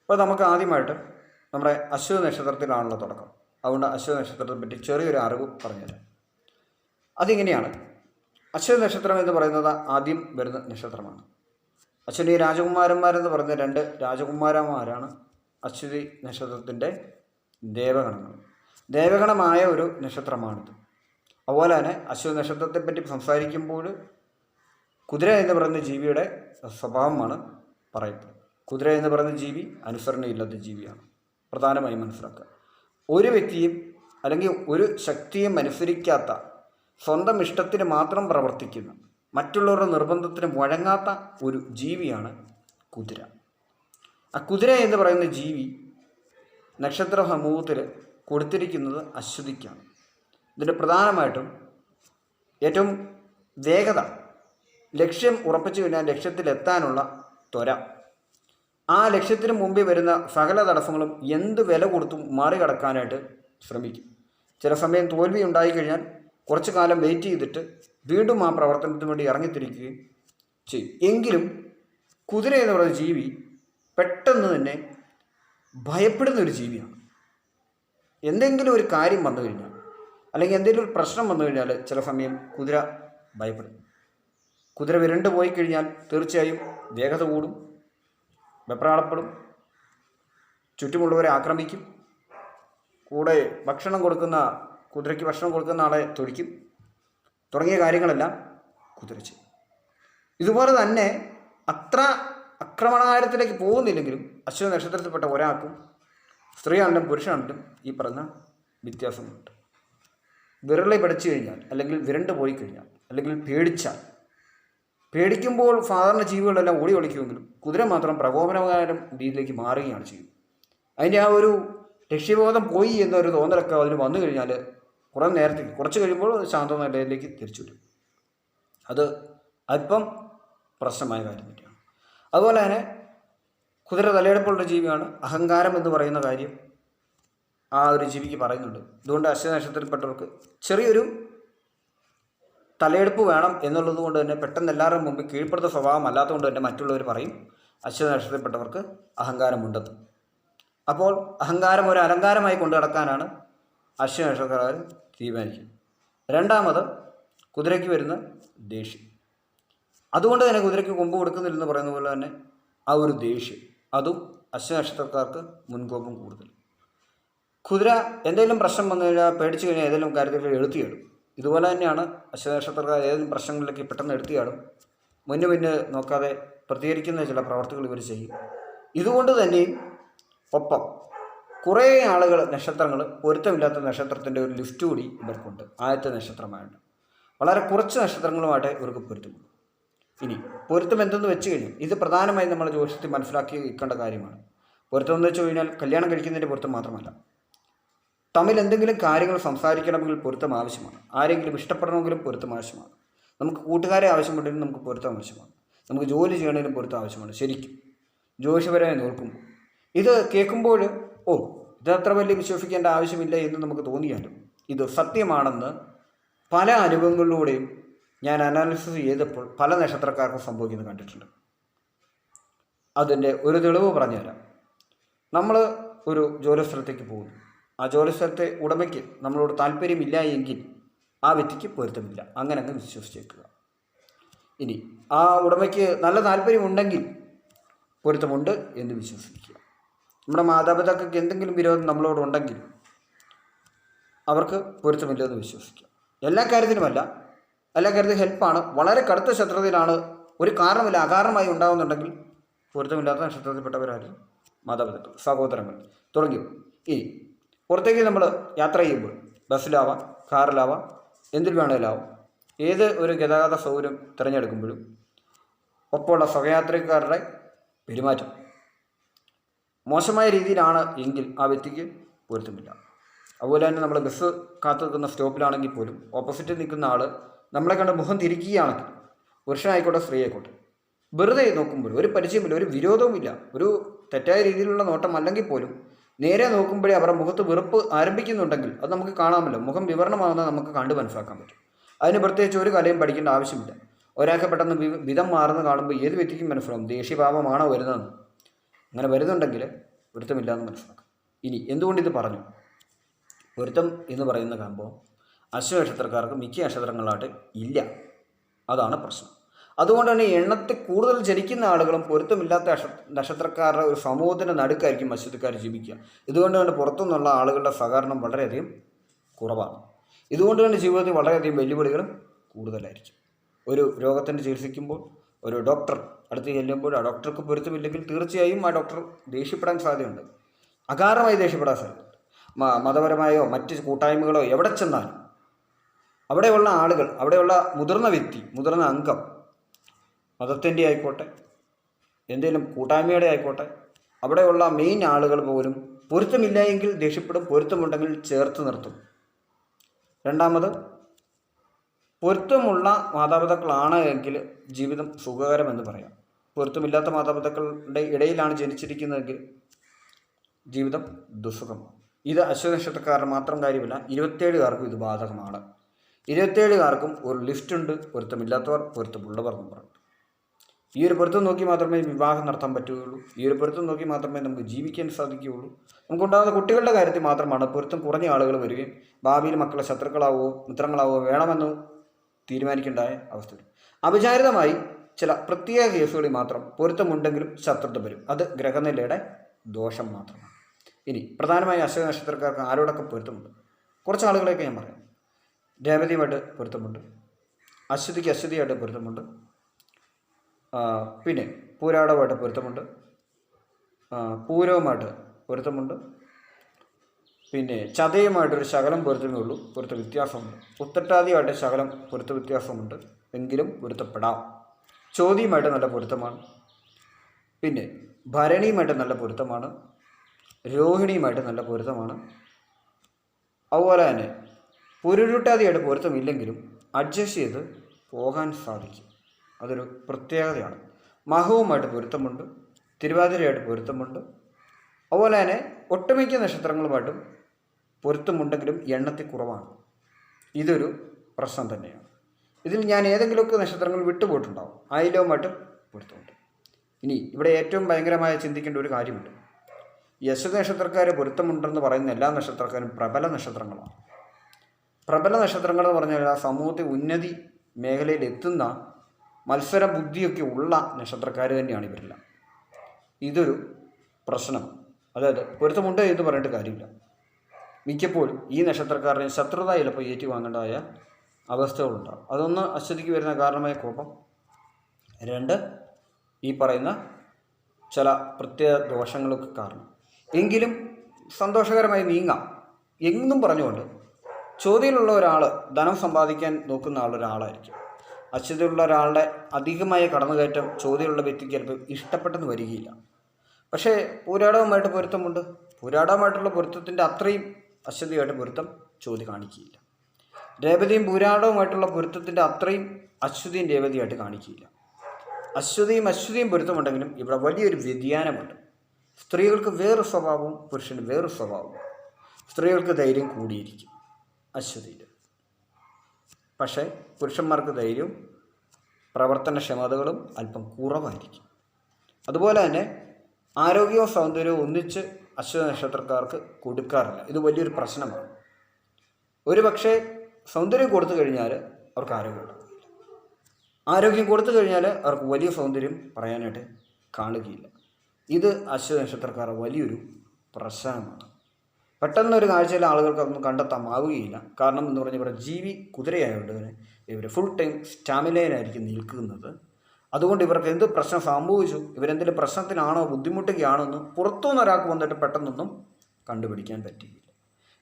അപ്പോൾ നമുക്ക് ആദ്യമായിട്ട് നമ്മുടെ അശ്വ നക്ഷത്രത്തിലാണല്ലോ തുടക്കം. അതുകൊണ്ട് അശ്വ നക്ഷത്രത്തെ പറ്റി ചെറിയൊരു അറിവ് പറഞ്ഞുതരാം. അതിങ്ങനെയാണ്? അശ്വ നക്ഷത്രം എന്ന് പറയുന്നത് ആദ്യം വരുന്ന നക്ഷത്രമാണ്. അശ്വതി രാജകുമാരന്മാരെന്ന് പറയുന്ന രണ്ട് രാജകുമാരന്മാരാണ് അശ്വതി നക്ഷത്രത്തിന്റെ ദേവഗണങ്ങൾ. ദേവഗണമായ ഒരു നക്ഷത്രമാണിത്. അതുപോലെ തന്നെ അശ്വ സംസാരിക്കുമ്പോൾ കുതിര എന്ന് പറയുന്ന ജീവിയുടെ സ്വഭാവമാണ് പറയുന്നത് കുതിര എന്ന് പറയുന്ന ജീവി അനുസരണയില്ലാത്ത ജീവിയാണ്. പ്രധാനമായും മനസ്സിലാക്കുക. ഒരു വ്യക്തിയും അല്ലെങ്കിൽ ഒരു ശക്തിയും അനുസരിക്കാത്ത സ്വന്തം ഇഷ്ടത്തിന് മാത്രം പ്രവർത്തിക്കുന്ന മറ്റുള്ളവരുടെ നിർബന്ധത്തിന് വഴങ്ങാത്ത ഒരു ജീവിയാണ് കുതിര. ആ കുതിര എന്ന് പറയുന്ന ജീവി നക്ഷത്ര സമൂഹത്തിൽ കൊടുത്തിരിക്കുന്നത് അശ്വതിക്കാണ്. ഇതിന്റെ പ്രധാനമായിട്ടും ഏറ്റവും വേഗത ലക്ഷ്യം ഉറപ്പിച്ചു കഴിഞ്ഞാൽ ലക്ഷ്യത്തിലെത്താനുള്ള ത്വര. ആ ലക്ഷ്യത്തിന് മുമ്പിൽ വരുന്ന സകല തടസ്സങ്ങളും എന്ത് വില കൊടുത്തും മറികടക്കാനായിട്ട് ശ്രമിക്കും. ചില സമയം തോൽവി ഉണ്ടായിക്കഴിഞ്ഞാൽ കുറച്ചു കാലം വെയിറ്റ് ചെയ്തിട്ട് വീണ്ടും ആ പ്രവർത്തനത്തിന് വേണ്ടി ഇറങ്ങിത്തിരിക്കുകയും ചെയ്യും. എങ്കിലും കുതിര എന്ന് പറയുന്ന ജീവി പെട്ടെന്ന് തന്നെ ഭയപ്പെടുന്ന ഒരു ജീവിയാണ്. എന്തെങ്കിലും ഒരു കാര്യം വന്നു കഴിഞ്ഞാൽ അല്ലെങ്കിൽ എന്തെങ്കിലും ഒരു പ്രശ്നം വന്നു കഴിഞ്ഞാൽ ചില സമയം കുതിര ഭയപ്പെടും. കുതിര വിരണ്ട് പോയി കഴിഞ്ഞാൽ തീർച്ചയായും വേഗത കൂടും വെപ്രാളപ്പെടും ചുറ്റുമുള്ളവരെ ആക്രമിക്കും. കൂടെ ഭക്ഷണം കൊടുക്കുന്ന കുതിരയ്ക്ക് ഭക്ഷണം കൊടുക്കുന്ന ആളെ തൊഴിക്കും തുടങ്ങിയ കാര്യങ്ങളെല്ലാം കുതിര ചെയ്യും. ഇതുപോലെ തന്നെ അത്ര അക്രമണകാരത്തിലേക്ക് പോകുന്നില്ലെങ്കിലും അശ്വ നക്ഷത്രത്തിൽപ്പെട്ട ഒരാൾക്കും സ്ത്രീയാണെങ്കിലും പുരുഷനാണെങ്കിലും ഈ പറഞ്ഞ വ്യത്യാസമുണ്ട്. വിരളി പിടിച്ചു കഴിഞ്ഞാൽ അല്ലെങ്കിൽ വിരണ്ട് പോയി കഴിഞ്ഞാൽ അല്ലെങ്കിൽ പേടിച്ചാൽ പേടിക്കുമ്പോൾ സാധാരണ ജീവികളെല്ലാം ഓടി ഒളിക്കുമെങ്കിലും കുതിര മാത്രം പ്രകോപനകാരം രീതിയിലേക്ക് മാറുകയാണ് ചെയ്യും അതിന്റെ ആ ഒരു ലക്ഷ്യബോധം പോയി എന്നൊരു തോന്നലൊക്കെ അതിന് വന്നു കഴിഞ്ഞാൽ കുറേ നേരത്തേക്ക് കുറച്ച് കഴിയുമ്പോൾ ശാന്ത നിലയിലേക്ക് തിരിച്ചു വരും. അത് അല്പം പ്രശ്നമായ കാര്യം തന്നെയാണ്. അതുപോലെ തന്നെ കുതിര തലയെടുപ്പുള്ള ജീവിയാണ് അഹങ്കാരം എന്ന് പറയുന്ന കാര്യം ആ ഒരു ജീവിക്ക് പറയുന്നുണ്ട്. അതുകൊണ്ട് അശ്വനക്ഷത്രത്തിൽപ്പെട്ടവർക്ക് ചെറിയൊരു തലയെടുപ്പ് വേണം എന്നുള്ളത് കൊണ്ട് തന്നെ പെട്ടെന്ന് എല്ലാവരും മുമ്പ് കീഴ്പ്പെടുത്ത സ്വഭാവം അല്ലാത്തതുകൊണ്ട് തന്നെ മറ്റുള്ളവർ പറയും. അശ്വനക്ഷത്രത്തിൽപ്പെട്ടവർക്ക് അഹങ്കാരമുണ്ടെന്ന് അപ്പോൾ അഹങ്കാരം ഒരു അലങ്കാരമായി കൊണ്ടു നടക്കാനാണ് അശ്വനക്ഷത്രക്കാർ തീരുമാനിക്കുന്നത്. രണ്ടാമത് കുതിരയ്ക്ക് വരുന്ന ദേഷ്യം. അതുകൊണ്ട് തന്നെ കുതിരയ്ക്ക് കൊമ്പ് കൊടുക്കുന്നില്ലെന്ന് പറയുന്ന പോലെ തന്നെ ആ ഒരു ദേഷ്യം. അതും അശ്വ അശ്വനക്ഷത്രക്കാർക്ക് മുൻകോപം കൂടുതൽ. കുതിര എന്തെങ്കിലും പ്രശ്നം വന്നു കഴിഞ്ഞാൽ പേടിച്ചു കഴിഞ്ഞാൽ ഏതെങ്കിലും കാര്യത്തിൽ എഴുത്തിയിടും ഇതുപോലെ തന്നെയാണ് അശ്വനക്ഷത്രക്കാർ ഏതെങ്കിലും പ്രശ്നങ്ങളിലേക്ക് പെട്ടെന്ന് എടുത്തിയാടും മുന്നു മുന്ന് നോക്കാതെ പ്രതികരിക്കുന്ന ചില പ്രവർത്തികൾ ഇവർ ചെയ്യും. ഇതുകൊണ്ട് തന്നെയും ഒപ്പം കുറേ ആളുകൾ നക്ഷത്രങ്ങൾ പൊരുത്തമില്ലാത്ത നക്ഷത്രത്തിന്റെ ഒരു ലിസ്റ്റ് കൂടി ഇവർക്കുണ്ട്. ആദ്യത്തെ നക്ഷത്രമായിട്ട് വളരെ കുറച്ച് നക്ഷത്രങ്ങളുമായിട്ട് ഇവർക്ക് പൊരുത്തമുള്ളൂ ഇനി പൊരുത്തം എന്തെന്ന് വെച്ച് കഴിഞ്ഞാൽ ഇത് പ്രധാനമായും നമ്മൾ ജ്യോതിഷത്തിൽ മനസ്സിലാക്കി വെക്കേണ്ട കാര്യമാണ്. പൊരുത്തം എന്ന് വെച്ച് കഴിഞ്ഞാൽ കല്യാണം കഴിക്കുന്നതിന്റെ പൊരുത്തം മാത്രമല്ല. തമ്മിൽ എന്തെങ്കിലും കാര്യങ്ങൾ സംസാരിക്കണമെങ്കിൽ പൊരുത്തം ആവശ്യമാണ്. ആരെങ്കിലും ഇഷ്ടപ്പെടണമെങ്കിലും പൊരുത്തം ആവശ്യമാണ്. നമുക്ക് കൂട്ടുകാരെ ആവശ്യമുണ്ടെങ്കിൽ നമുക്ക് പൊരുത്തം ആവശ്യമാണ്. നമുക്ക് ജോലി ചെയ്യണമെങ്കിലും പൊരുത്തം ആവശ്യമാണ്. ശരിക്കും. ജ്യോതിഷപരമായി നോക്കുമ്പോൾ ഇത് കേൾക്കുമ്പോൾ ഓ ഇത് അത്ര വലിയ വിശ്വസിക്കേണ്ട ആവശ്യമില്ല എന്ന് നമുക്ക് തോന്നിയാലും ഇത് സത്യമാണെന്ന് പല അനുഭവങ്ങളിലൂടെയും ഞാൻ അനാലിസിസ് ചെയ്തപ്പോൾ പല നക്ഷത്രക്കാർക്കും സംഭവിക്കുന്നത് കണ്ടിട്ടുണ്ട്. അതിന്റെ ഒരു തെളിവ് പറഞ്ഞുതരാം. നമ്മൾ ഒരു ജോലിസ്ഥലത്തേക്ക് പോകുന്നു. ആ ജോലിസ്ഥലത്തെ ഉടമയ്ക്ക് നമ്മളോട് താല്പര്യമില്ല എങ്കിൽ ആ വ്യക്തിക്ക് പൊരുത്തമില്ല. അങ്ങനെ അങ്ങ് വിശ്വസിച്ചേക്കുക. ഇനി ആ ഉടമയ്ക്ക് നല്ല താല്പര്യമുണ്ടെങ്കിൽ പൊരുത്തമുണ്ട് എന്ന് വിശ്വസിക്കുക. നമ്മുടെ മാതാപിതാക്കൾക്ക് എന്തെങ്കിലും വിരോധം നമ്മളോടുണ്ടെങ്കിൽ അവർക്ക് പൊരുത്തമില്ലെന്ന് വിശ്വസിക്കുക. എല്ലാ കാര്യത്തിനുമല്ല. എല്ലാ കാര്യത്തിലും ഹെൽപ്പാണ് വളരെ കടുത്ത ശത്രുതയിലാണ്. ഒരു കാരണമില്ല അകാരണമായി ഉണ്ടാകുന്നുണ്ടെങ്കിൽ പൊരുത്തമില്ലാത്ത നക്ഷത്രത്തിൽപ്പെട്ടവരാരും മാതാപിതാക്കൾ സഹോദരങ്ങൾ. തുടങ്ങി ഇനി പുറത്തേക്ക് നമ്മൾ യാത്ര ചെയ്യുമ്പോൾ ബസ്സിലാവാം കാറിലാവാം എന്തിൽ വേണമെങ്കിലാവാം ഏത് ഒരു ഗതാഗത സൗകര്യം തിരഞ്ഞെടുക്കുമ്പോഴും ഒപ്പമുള്ള സ്വയയാത്രക്കാരുടെ പെരുമാറ്റം മോശമായ രീതിയിലാണ് എങ്കിൽ ആ വ്യക്തിക്ക് പൊരുത്തമില്ല. അതുപോലെ തന്നെ നമ്മൾ ബസ് കാത്തു നിൽക്കുന്ന സ്റ്റോപ്പിലാണെങ്കിൽ പോലും ഓപ്പോസിറ്റ് നിൽക്കുന്ന ആൾ നമ്മളെ കണ്ട് മുഖം തിരിക്കുകയാണെങ്കിൽ പുരുഷനായിക്കോട്ടെ സ്ത്രീ ആയിക്കോട്ടെ വെറുതെ നോക്കുമ്പോൾ ഒരു പരിചയമില്ല ഒരു വിരോധവുമില്ല ഒരു തെറ്റായ രീതിയിലുള്ള നോട്ടം അല്ലെങ്കിൽ പോലും നേരെ നോക്കുമ്പോഴേ അവരുടെ മുഖത്ത് വെറുപ്പ് ആരംഭിക്കുന്നുണ്ടെങ്കിൽ അത് നമുക്ക് കാണാമല്ലോ. മുഖം വിവരണമാകുന്നത് നമുക്ക് കണ്ടു മനസ്സിലാക്കാൻ പറ്റും. അതിന് പ്രത്യേകിച്ച് ഒരു കലയും പഠിക്കേണ്ട ആവശ്യമില്ല. ഒരാൾക്ക് പെട്ടെന്ന് വിധം മാറുന്ന കാണുമ്പോൾ ഏത് വ്യക്തിക്കും മനസ്സിലാവും ദേഷ്യഭാവമാണോ വരുന്നതെന്ന്. അങ്ങനെ വരുന്നുണ്ടെങ്കിൽ പൊരുത്തമില്ല എന്ന് മനസ്സിലാക്കാം. ഇനി എന്തുകൊണ്ട് ഇത് പറഞ്ഞു? പൊരുത്തം എന്ന് പറയുന്ന സംഭവം അശ്വനക്ഷത്രക്കാർക്ക് മിക്ക നക്ഷത്രങ്ങളായിട്ട് ഇല്ല. അതാണ് പ്രശ്നം. അതുകൊണ്ട് തന്നെ എണ്ണത്തിൽ കൂടുതൽ ജനിക്കുന്ന ആളുകളും പൊരുത്തമില്ലാത്ത നക്ഷ- നക്ഷത്രക്കാരുടെ ഒരു സമൂഹത്തിന്റെ നടുക്കായിരിക്കും മത്സ്യക്കാർ ജീവിക്കുക. ഇതുകൊണ്ട് തന്നെ പുറത്തുനിന്നുള്ള ആളുകളുടെ സഹകരണം വളരെയധികം കുറവാണ്. ഇതുകൊണ്ട് തന്നെ ജീവിതത്തിൽ വളരെയധികം വെല്ലുവിളികളും കൂടുതലായിരിക്കും. ഒരു രോഗത്തിന്റെ ചികിത്സിക്കുമ്പോൾ ഒരു ഡോക്ടർ അടുത്ത് ചെല്ലുമ്പോൾ ആ ഡോക്ടർക്ക് പൊരുത്തമില്ലെങ്കിൽ തീർച്ചയായും ആ ഡോക്ടർ ദേഷ്യപ്പെടാൻ സാധ്യതയുണ്ട്. അകാരമായി ദേഷ്യപ്പെടാൻ സാധ്യതയുണ്ട്. മതപരമായോ മറ്റ് കൂട്ടായ്മകളോ എവിടെ ചെന്നാലും അവിടെയുള്ള ആളുകൾ അവിടെയുള്ള മുതിർന്ന വ്യക്തി മുതിർന്ന അംഗം മതത്തിന്റെ ആയിക്കോട്ടെ എന്തെങ്കിലും കൂട്ടായ്മയുടെ ആയിക്കോട്ടെ അവിടെയുള്ള മെയിൻ ആളുകൾ പോലും പൊരുത്തമില്ല എങ്കിൽ ദേഷ്യപ്പെടും പൊരുത്തമുണ്ടെങ്കിൽ ചേർത്ത് നിർത്തും. രണ്ടാമത് പൊരുത്തമുള്ള മാതാപിതാക്കളാണ് എങ്കിൽ ജീവിതം സുഖകരമെന്ന് പറയാം. പൊരുത്തമില്ലാത്ത മാതാപിതാക്കളുടെ ഇടയിലാണ് ജനിച്ചിരിക്കുന്നതെങ്കിൽ ജീവിതം ദുസ്സുഖമാണ് ഇത് അശ്വനക്ഷത്രക്കാരുടെ മാത്രം കാര്യമല്ല ഇരുപത്തേഴുകാർക്കും ഇത് ബാധകമാണ്. ഇരുപത്തേഴുകാർക്കും ഒരു ലിസ്റ്റ് ഉണ്ട് പൊരുത്തമില്ലാത്തവർ പൊരുത്തമുള്ളവർ എന്ന് പറഞ്ഞു. ഈ ഒരു പൊരുത്തം നോക്കി മാത്രമേ വിവാഹം നടത്താൻ പറ്റുകയുള്ളൂ. ഈ ഒരു പൊരുത്തം നോക്കി മാത്രമേ നമുക്ക് ജീവിക്കാൻ സാധിക്കുകയുള്ളൂ. നമുക്കുണ്ടാകുന്ന കുട്ടികളുടെ കാര്യത്തിൽ മാത്രമാണ് പൊരുത്തം കുറഞ്ഞ ആളുകൾ വരികയും ഭാവിയിൽ മക്കളെ ശത്രുക്കളാവോ മിത്രങ്ങളാവോ വേണമെന്ന് തീരുമാനിക്കേണ്ടായ അവസ്ഥ വരും ചില പ്രത്യേക കേസുകളിൽ മാത്രം പൊരുത്തമുണ്ടെങ്കിലും ശത്രുത വരും. അത് ഗ്രഹനിലയുടെ ദോഷം മാത്രമാണ്. ഇനി പ്രധാനമായി അശ്വ നക്ഷത്രക്കാർക്ക് ആരോടൊക്കെ പൊരുത്തമുണ്ട്? കുറച്ച് ആളുകളെയൊക്കെ ഞാൻ പറയാം. രേവതിയുമായിട്ട് പൊരുത്തമുണ്ട്. അശ്വതിക്ക് അശ്വതിയായിട്ട് പൊരുത്തമുണ്ട്. പിന്നെ പൂരാടവുമായിട്ട് പൊരുത്തമുണ്ട്. പൂരവുമായിട്ട് പൊരുത്തമുണ്ട്. പിന്നെ ചതയുമായിട്ടൊരു ശകലം പൊരുത്തമേ ഉള്ളൂ പൊരുത്ത വ്യത്യാസമുണ്ട്. ഉത്തട്ടാദിയുമായിട്ട് ശകലം പൊരുത്ത വ്യത്യാസമുണ്ട് എങ്കിലും പൊരുത്തപ്പെടാം. ചോദ്യമായിട്ട് നല്ല പൊരുത്തമാണ്. പിന്നെ ഭരണിയുമായിട്ട് നല്ല പൊരുത്തമാണ്. രോഹിണിയുമായിട്ട് നല്ല പൊരുത്തമാണ്. അതുപോലെ തന്നെ പുരുരുട്ടാതിയായിട്ട് പൊരുത്തമില്ലെങ്കിലും അഡ്ജസ്റ്റ് ചെയ്ത് പോകാൻ സാധിക്കും. അതൊരു പ്രത്യേകതയാണ്. മഹവുമായിട്ട് പൊരുത്തമുണ്ട് തിരുവാതിരയായിട്ട് പൊരുത്തമുണ്ട്. അതുപോലെ തന്നെ ഒട്ടുമിക്ക നക്ഷത്രങ്ങളുമായിട്ടും പൊരുത്തമുണ്ടെങ്കിലും എണ്ണത്തിൽ കുറവാണ്. ഇതൊരു പ്രശ്നം തന്നെയാണ്. ഇതിൽ ഞാൻ ഏതെങ്കിലുമൊക്കെ നക്ഷത്രങ്ങൾ വിട്ടുപോയിട്ടുണ്ടാവും ആയിലവുമായിട്ട് പൊരുത്തമുണ്ട്. ഇനി ഇവിടെ ഏറ്റവും ഭയങ്കരമായ ചിന്തിക്കേണ്ട ഒരു കാര്യമുണ്ട്. യശ നക്ഷത്രക്കാർ പൊരുത്തമുണ്ടെന്ന് പറയുന്ന എല്ലാ നക്ഷത്രക്കാരും പ്രബല നക്ഷത്രങ്ങളാണ്. പ്രബല നക്ഷത്രങ്ങൾ എന്ന് പറഞ്ഞാൽ ആ സമൂഹത്തെ ഉന്നതി മേഖലയിൽ എത്തുന്ന മത്സര ബുദ്ധിയൊക്കെ ഉള്ള നക്ഷത്രക്കാർ തന്നെയാണ് ഇവരെല്ലാം. ഇതൊരു പ്രശ്നം. അതായത് പൊരുത്തമുണ്ട് എന്ന് പറഞ്ഞിട്ട് കാര്യമില്ല. മിക്കപ്പോഴും ഈ നക്ഷത്രക്കാരനെ ശത്രുത ചിലപ്പോൾ ഏറ്റുവാങ്ങേണ്ടതായ അവസ്ഥകളുണ്ടാകും അതൊന്ന് അശ്വതിക്ക് വരുന്ന കാരണമായ കോപം. രണ്ട് ഈ പറയുന്ന ചില പ്രത്യേക ദോഷങ്ങളൊക്കെ കാരണം. എങ്കിലും സന്തോഷകരമായി നീങ്ങാം. എന്നും പറഞ്ഞുകൊണ്ട് ചോദ്യയിലുള്ള ഒരാൾ ധനം സമ്പാദിക്കാൻ നോക്കുന്ന ആൾ ഒരാളായിരിക്കും അശ്വതയുള്ള ഒരാളുടെ അധികമായ കടന്നുകയറ്റം ചോദ്യമുള്ള വ്യക്തിക്ക് ചിലപ്പോൾ ഇഷ്ടപ്പെട്ടെന്ന് വരികയില്ല. പക്ഷേ പൂരാടവുമായിട്ട് പൊരുത്തമുണ്ട്. പൂരാടവുമായിട്ടുള്ള പൊരുത്തത്തിന്റെ അത്രയും അശ്വതിയായിട്ട് പൊരുത്തം ചോദ്യം കാണിക്കുകയില്ല. രേവതിയും പൂരാടവുമായിട്ടുള്ള പൊരുത്തത്തിന്റെ അത്രയും അശ്വതിയും രേവതിയായിട്ട് കാണിക്കുകയില്ല. അശ്വതിയും അശ്വതിയും പൊരുത്തമുണ്ടെങ്കിലും ഇവിടെ വലിയൊരു വ്യതിയാനമുണ്ട്. സ്ത്രീകൾക്ക് വേറൊരു സ്വഭാവവും പുരുഷന് വേറൊരു സ്വഭാവവും. സ്ത്രീകൾക്ക് ധൈര്യം കൂടിയിരിക്കും അശ്വതിയിൽ പക്ഷേ പുരുഷന്മാർക്ക് ധൈര്യവും പ്രവർത്തനക്ഷമതകളും അല്പം കുറവായിരിക്കും. അതുപോലെ തന്നെ ആരോഗ്യവും സൗന്ദര്യവും ഒന്നിച്ച് അശ്വ നക്ഷത്രക്കാർക്ക് കൊടുക്കാറില്ല. ഇത് വലിയൊരു പ്രശ്നമാണ്. ഒരു പക്ഷേ സൗന്ദര്യം കൊടുത്തു കഴിഞ്ഞാൽ അവർക്ക് ആരോഗ്യം ആരോഗ്യം കൊടുത്തു കഴിഞ്ഞാൽ അവർക്ക് വലിയ സൗന്ദര്യം പറയാനായിട്ട് കാണുകയില്ല. ഇത് അശ്വ നക്ഷത്രക്കാർ വലിയൊരു പ്രശ്നമാണ്. പെട്ടെന്നൊരു കാഴ്ചയിൽ ആളുകൾക്ക് അതൊന്നും കണ്ടെത്താമാവുകയില്ല. കാരണം എന്ന് പറഞ്ഞാൽ ഇവിടെ ജീവി കുതിരയായതുകൊണ്ട് ഇവർ ഫുൾ ടൈം സ്റ്റാമിലയിലായിരിക്കും നിൽക്കുന്നത്. അതുകൊണ്ട് ഇവർക്ക് എന്ത് പ്രശ്നം സംഭവിച്ചു? ഇവരെന്തെങ്കിലും പ്രശ്നത്തിനാണോ ബുദ്ധിമുട്ടുകയാണോ എന്ന് പുറത്തുനിന്ന് ഒരാൾക്ക് വന്നിട്ട് പെട്ടെന്നൊന്നും കണ്ടുപിടിക്കാൻ പറ്റിയില്ല.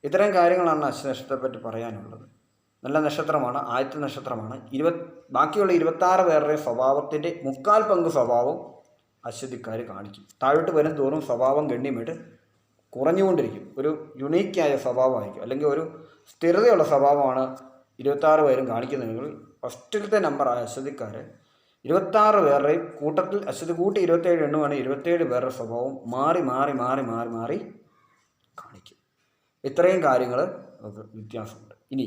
ഇത്തരം കാര്യങ്ങളാണ് അശ്വനക്ഷത്രത്തെ പറ്റി പറയാനുള്ളത്. നല്ല നക്ഷത്രമാണ് ആദ്യത്തെ നക്ഷത്രമാണ്. ഇരുപത് ബാക്കിയുള്ള ഇരുപത്താറ് പേരുടെ സ്വഭാവത്തിന്റെ മുക്കാൽ പങ്ക് സ്വഭാവം അശ്വതിക്കാർ കാണിക്കും. താഴോട്ട് വരും തോറും സ്വഭാവം ഗണ്യമായിട്ട് കുറഞ്ഞുകൊണ്ടിരിക്കും. ഒരു യുണീക്കായ സ്വഭാവമായിരിക്കും. അല്ലെങ്കിൽ ഒരു സ്ഥിരതയുള്ള സ്വഭാവമാണ് ഇരുപത്താറ് പേരും കാണിക്കുന്നുവെങ്കിൽ ഫസ്റ്റിലത്തെ നമ്പറായ അശ്വതിക്കാർ ഇരുപത്താറ് പേരുടെയും കൂട്ടത്തിൽ അശ്വതി കൂട്ടി ഇരുപത്തേഴ് എണ്ണുവാണ് ഇരുപത്തേഴ് പേരുടെ സ്വഭാവം മാറി മാറി മാറി മാറി മാറി കാണിക്കും. ഇത്രയും കാര്യങ്ങൾ വ്യത്യാസമുണ്ട്. ഇനി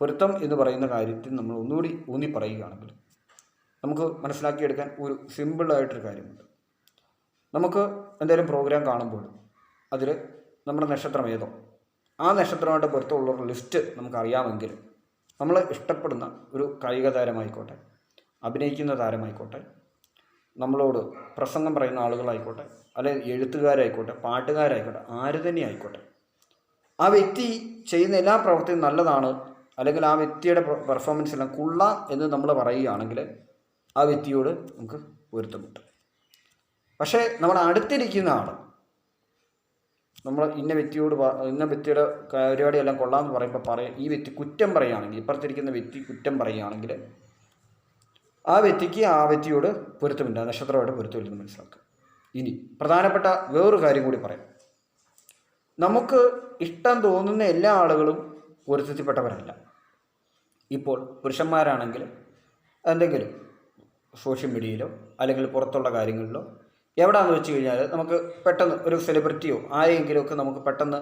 പൊരുത്തം എന്ന് പറയുന്ന കാര്യത്തിൽ നമ്മൾ ഒന്നുകൂടി ഊന്നി പറയുകയാണെങ്കിൽ നമുക്ക് മനസ്സിലാക്കിയെടുക്കാൻ ഒരു സിമ്പിളായിട്ടൊരു കാര്യമുണ്ട്. നമുക്ക് എന്തെങ്കിലും പ്രോഗ്രാം കാണുമ്പോൾ അതിൽ നമ്മുടെ നക്ഷത്രം ഏതോ ആ നക്ഷത്രമായിട്ട് പൊരുത്തമുള്ളവരുടെ ലിസ്റ്റ് നമുക്കറിയാമെങ്കിൽ നമ്മൾ ഇഷ്ടപ്പെടുന്ന ഒരു കായിക താരമായിക്കോട്ടെ അഭിനയിക്കുന്ന താരമായിക്കോട്ടെ നമ്മളോട് പ്രസംഗം പറയുന്ന ആളുകളായിക്കോട്ടെ അല്ലെങ്കിൽ എഴുത്തുകാരായിക്കോട്ടെ പാട്ടുകാരായിക്കോട്ടെ ആര് തന്നെ ആയിക്കോട്ടെ ആ വ്യക്തി ചെയ്യുന്ന എല്ലാ പ്രവൃത്തിയും നല്ലതാണ് അല്ലെങ്കിൽ ആ വ്യക്തിയുടെ പെർഫോമൻസ് എല്ലാം കുള്ള എന്ന് നമ്മൾ പറയുകയാണെങ്കിൽ ആ വ്യക്തിയോട് നമുക്ക് പൊരുത്തമുണ്ട്. പക്ഷേ നമ്മൾ അടുത്തിരിക്കുന്ന ആൾ നമ്മൾ ഇന്ന വ്യക്തിയോട് ഇന്ന വ്യക്തിയുടെ പരിപാടിയെല്ലാം കൊള്ളാമെന്ന് പറയുമ്പോൾ പറയും ഈ വ്യക്തി കുറ്റം പറയുകയാണെങ്കിൽ ഇപ്പുറത്തിരിക്കുന്ന വ്യക്തി കുറ്റം പറയുകയാണെങ്കിൽ ആ വ്യക്തിക്ക് ആ വ്യക്തിയോട് പൊരുത്തമില്ല നക്ഷത്രമായിട്ട് പൊരുത്തമില്ലെന്ന് മനസ്സിലാക്കുക. ഇനി പ്രധാനപ്പെട്ട വേറൊരു കാര്യം കൂടി പറയാം. നമുക്ക് ഇഷ്ടം തോന്നുന്ന എല്ലാ ആളുകളും പൊരുത്തത്തിൽപ്പെട്ടവരല്ല. ഇപ്പോൾ പുരുഷന്മാരാണെങ്കിൽ എന്തെങ്കിലും സോഷ്യൽ മീഡിയയിലോ അല്ലെങ്കിൽ പുറത്തുള്ള കാര്യങ്ങളിലോ എവിടെയാണെന്ന് വെച്ച് കഴിഞ്ഞാൽ നമുക്ക് പെട്ടെന്ന് ഒരു സെലിബ്രിറ്റിയോ ആരെയെങ്കിലും ഒക്കെ നമുക്ക് പെട്ടെന്ന്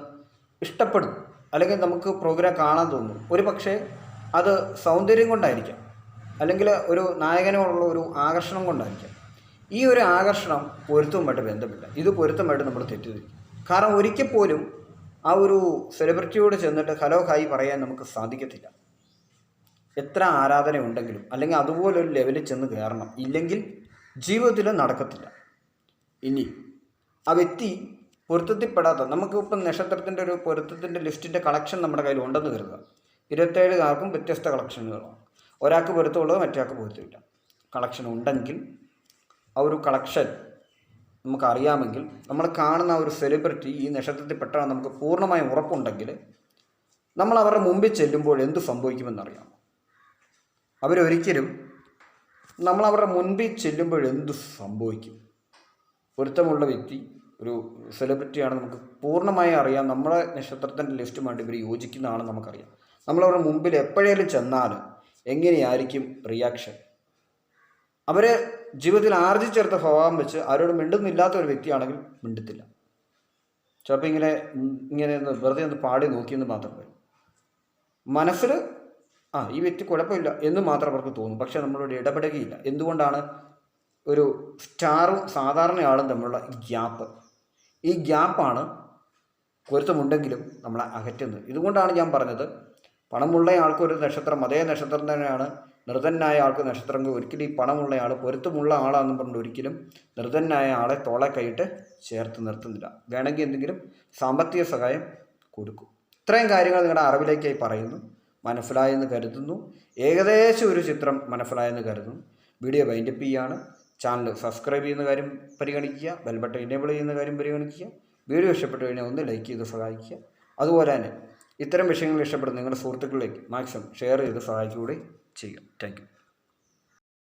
ഇഷ്ടപ്പെടും. അല്ലെങ്കിൽ നമുക്ക് പ്രോഗ്രാം കാണാൻ തോന്നും. ഒരു പക്ഷേ അത് സൗന്ദര്യം കൊണ്ടായിരിക്കാം. അല്ലെങ്കിൽ ഒരു നായകനോടുള്ള ഒരു ആകർഷണം കൊണ്ടായിരിക്കാം. ഈ ഒരു ആകർഷണം പൊരുത്തവുമായിട്ട് ബന്ധമില്ല. ഇത് പൊരുത്തമായിട്ട് നമ്മൾ തെറ്റിദ്ധരിക്കും. കാരണം ഒരിക്കൽ പോലും ആ ഒരു സെലിബ്രിറ്റിയോട് ചെന്നിട്ട് ഹലോ ഹായ് പറയാൻ നമുക്ക് സാധിക്കത്തില്ല. എത്ര ആരാധന ഉണ്ടെങ്കിലും അല്ലെങ്കിൽ അതുപോലൊരു ലെവലിൽ ചെന്ന് കയറണം. ഇല്ലെങ്കിൽ ജീവിതത്തിൽ നടക്കത്തില്ല. ഇനി ആ വ്യക്തി പൊരുത്തത്തിൽപ്പെടാത്ത നമുക്കിപ്പം നക്ഷത്രത്തിന്റെ ഒരു പൊരുത്തത്തിന്റെ ലിസ്റ്റിന്റെ കളക്ഷൻ നമ്മുടെ കയ്യിൽ ഉണ്ടെന്ന് കരുതുക. ഇരുപത്തേഴുകാർക്കും വ്യത്യസ്ത കളക്ഷനുകളാണ് ഒരാൾക്ക് പൊരുത്തമുള്ളത് മറ്റേക്ക് പൊരുത്തമില്ല. കളക്ഷൻ ഉണ്ടെങ്കിൽ ആ ഒരു കളക്ഷൻ നമുക്കറിയാമെങ്കിൽ നമ്മൾ കാണുന്ന ഒരു സെലിബ്രിറ്റി ഈ നക്ഷത്രത്തിൽപ്പെട്ടാൽ നമുക്ക് പൂർണമായും ഉറപ്പുണ്ടെങ്കിൽ നമ്മൾ അവരുടെ മുമ്പിൽ ചെല്ലുമ്പോൾ എന്ത് സംഭവിക്കുമെന്നറിയാം. അവരൊരിക്കലും നമ്മൾ അവരുടെ മുൻപിൽ ചെല്ലുമ്പോൾ എന്ത് സംഭവിക്കും? പൊരുത്തമുള്ള വ്യക്തി ഒരു സെലിബ്രിറ്റിയാണ് നമുക്ക് പൂർണമായി അറിയാം. നമ്മളെ നക്ഷത്രത്തിന്റെ ലിസ്റ്റുമായിട്ട് ഇവർ യോജിക്കുന്നതാണെന്ന് നമുക്കറിയാം. നമ്മളവരുടെ മുമ്പിൽ എപ്പോഴേലും ചെന്നാൽ എങ്ങനെയായിരിക്കും റിയാക്ഷൻ അവർ ജീവിതത്തിൽ ആർജിച്ചെടുത്ത സ്വഭാവം വെച്ച് അവരോട് മിണ്ടുന്നില്ലാത്ത ഒരു വ്യക്തിയാണെങ്കിൽ മിണ്ടത്തില്ല. ചിലപ്പോൾ ഇങ്ങനെ ഇങ്ങനെ ഒന്ന് വെറുതെ ഒന്ന് പാടി നോക്കിയെന്ന് മാത്രം വരും. മനസ്സിൽ ആ ഈ വ്യക്തി കുഴപ്പമില്ല എന്ന് മാത്രം അവർക്ക് തോന്നും. പക്ഷേ നമ്മളോട് ഇടപെടുകയില്ല. എന്തുകൊണ്ടാണ് ഒരു സ്റ്റാറും സാധാരണയാളും തമ്മിലുള്ള ഗ്യാപ്പ്. ഈ ഗ്യാപ്പാണ് പൊരുത്തമുണ്ടെങ്കിലും നമ്മളെ അകറ്റുന്നത്. ഇതുകൊണ്ടാണ് ഞാൻ പറഞ്ഞത് പണമുള്ള ആൾക്ക് ഒരു നക്ഷത്രം അതേ നക്ഷത്രം തന്നെയാണ് നിർധനായ ആൾക്ക് നക്ഷത്രം ഒരിക്കലും ഈ പണമുള്ള ആൾ പൊരുത്തമുള്ള ആളാണെന്ന് പറഞ്ഞിട്ട് ഒരിക്കലും നിർധനായ ആളെ തോളെ കൈയിട്ട് ചേർത്ത് നിർത്തുന്നില്ല. വേണമെങ്കിൽ എന്തെങ്കിലും സാമ്പത്തിക സഹായം കൊടുക്കും. ഇത്രയും കാര്യങ്ങൾ നിങ്ങളുടെ അറിവിലേക്കായി പറയുന്നു. മനസ്സിലായെന്ന് കരുതുന്നു. ഏകദേശം ഒരു ചിത്രം മനസ്സിലായെന്ന് കരുതുന്നു. വീഡിയോ വൈൻഡപ്പ് ചെയ്യാണ്. ചാനൽ സബ്സ്ക്രൈബ് ചെയ്യുന്ന കാര്യം പരിഗണിക്കുക ബെൽ ബട്ടൺ എനേബിൾ ചെയ്യുന്ന കാര്യം പരിഗണിക്കുക വീഡിയോ ഇഷ്ടപ്പെട്ടു കഴിഞ്ഞാൽ ഒന്ന് ലൈക്ക് ചെയ്ത് സഹായിക്കുക. അതുപോലെ തന്നെ ഇത്തരം വിഷയങ്ങൾ ഇഷ്ടപ്പെടുന്ന നിങ്ങളുടെ സുഹൃത്തുക്കളിലേക്ക് മാക്സിമം ഷെയർ ചെയ്ത് സഹായിക്കുകയൂടെ ചെയ്യുക. താങ്ക്